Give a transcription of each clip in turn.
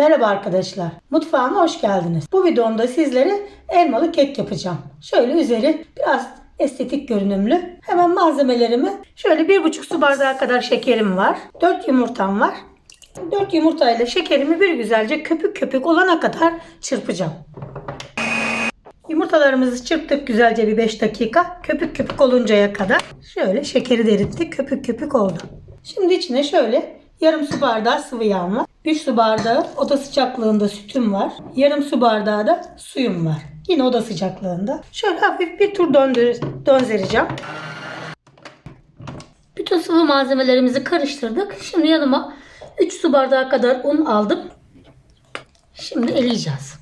Merhaba arkadaşlar. Mutfağıma hoş geldiniz. Bu videomda sizlere elmalı kek yapacağım. Şöyle üzeri biraz estetik görünümlü. Hemen malzemelerimi şöyle bir buçuk su bardağı kadar şekerim var. 4 yumurtam var. 4 yumurtayla şekerimi bir güzelce köpük köpük olana kadar çırpacağım. Yumurtalarımızı çırptık güzelce bir 5 dakika. Köpük köpük oluncaya kadar. Şöyle şekeri erittik. Köpük köpük oldu. Şimdi içine şöyle yarım su bardağı sıvı yağım var. 3 su bardağı oda sıcaklığında sütüm var. Yarım su bardağı da suyum var. Yine oda sıcaklığında. Şöyle hafif bir tur döndür döndüreceğim. Bütün sıvı malzemelerimizi karıştırdık. Şimdi yanıma 3 su bardağı kadar un aldım. Şimdi eleyeceğiz.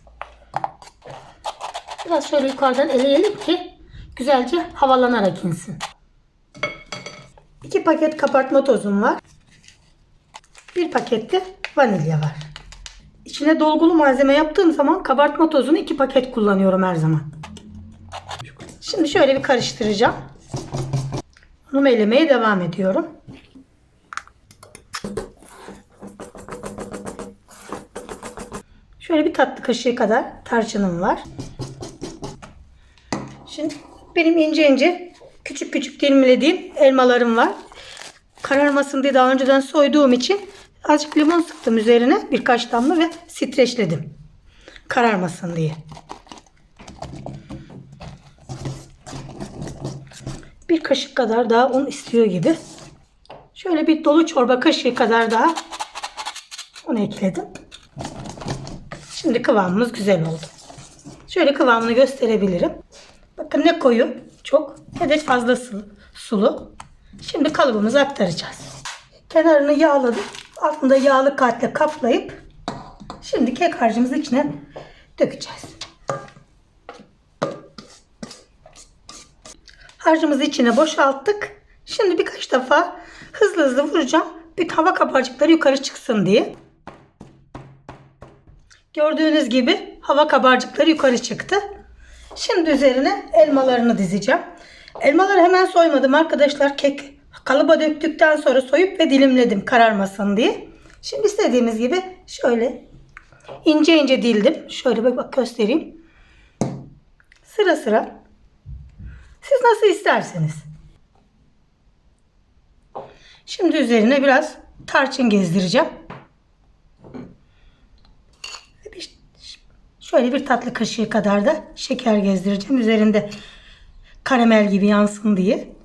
Biraz şöyle yukarıdan eleyelim ki güzelce havalanarak insin. 2 paket kabartma tozum var. 1 paket de vanilya var. İçine dolgulu malzeme yaptığım zaman kabartma tozunu 2 paket kullanıyorum her zaman. Şimdi şöyle bir karıştıracağım. Unumu elemeye devam ediyorum. Şöyle bir tatlı kaşığı kadar tarçınım var. Şimdi benim ince ince küçük küçük dilimlediğim elmalarım var. Kararmasın diye daha önceden soyduğum için azıcık limon sıktım üzerine birkaç damla ve streçledim. Kararmasın diye. Bir kaşık kadar daha un istiyor gibi. Şöyle bir dolu çorba kaşığı kadar daha un ekledim. Şimdi kıvamımız güzel oldu. Şöyle kıvamını gösterebilirim. Bakın ne koyu çok ne de fazla su- sulu. Şimdi kalıbımıza aktaracağız. Kenarını yağladım. Altında yağlı kağıtla kaplayıp şimdi kek harcımızı içine dökeceğiz. Harcımızı içine boşalttık. Şimdi birkaç defa hızlı hızlı vuracağım. Bir hava kabarcıkları yukarı çıksın diye. Gördüğünüz gibi hava kabarcıkları yukarı çıktı. Şimdi üzerine elmalarını dizeceğim. Elmaları hemen soymadım arkadaşlar. Kek kalıba döktükten sonra soyup ve dilimledim kararmasın diye. Şimdi istediğimiz gibi şöyle ince ince dildim. Şöyle bak, bak göstereyim. Sıra sıra. Siz nasıl isterseniz. Şimdi üzerine biraz tarçın gezdireceğim. Bir- Şöyle bir tatlı kaşığı kadar da şeker gezdireceğim. Üzerinde karamel gibi yansın diye.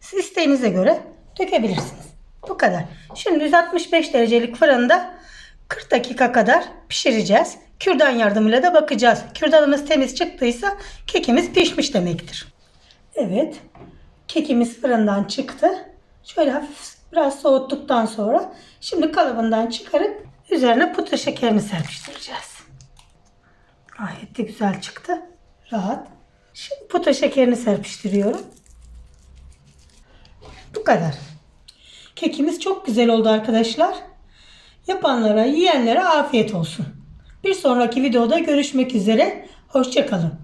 Siz isteğinize göre dökebilirsiniz. Bu kadar. Şimdi 165 derecelik fırında 40 dakika kadar pişireceğiz. Kürdan yardımıyla da bakacağız. Kürdanımız temiz çıktıysa kekimiz pişmiş demektir. Evet. Kekimiz fırından çıktı. Şöyle hafif biraz soğuttuktan sonra şimdi kalıbından çıkarıp üzerine pudra şekerini serpiştireceğiz. Gayet de güzel çıktı. Rahat. Şimdi pudra şekerini serpiştiriyorum. Kadar. Kekimiz çok güzel oldu arkadaşlar. Yapanlara, yiyenlere afiyet olsun. Bir sonraki videoda görüşmek üzere. Hoşçakalın.